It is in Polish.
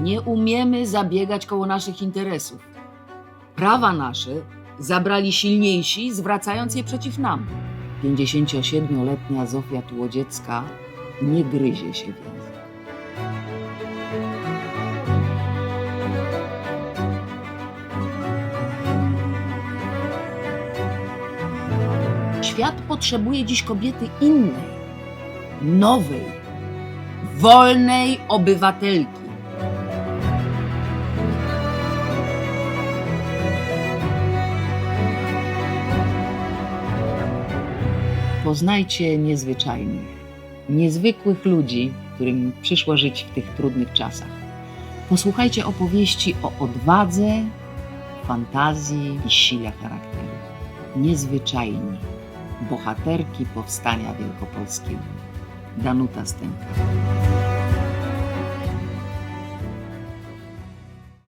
Nie umiemy zabiegać koło naszych interesów. Prawa nasze zabrali silniejsi, zwracając je przeciw nam. 57-letnia Zofia Tułodziecka nie gryzie się w. Świat potrzebuje dziś kobiety innej, nowej, wolnej obywatelki. Poznajcie niezwyczajnych, niezwykłych ludzi, którym przyszło żyć w tych trudnych czasach. Posłuchajcie opowieści o odwadze, fantazji i sile charakteru. Niezwyczajni, bohaterki powstania wielkopolskiego. Danuta Stęka.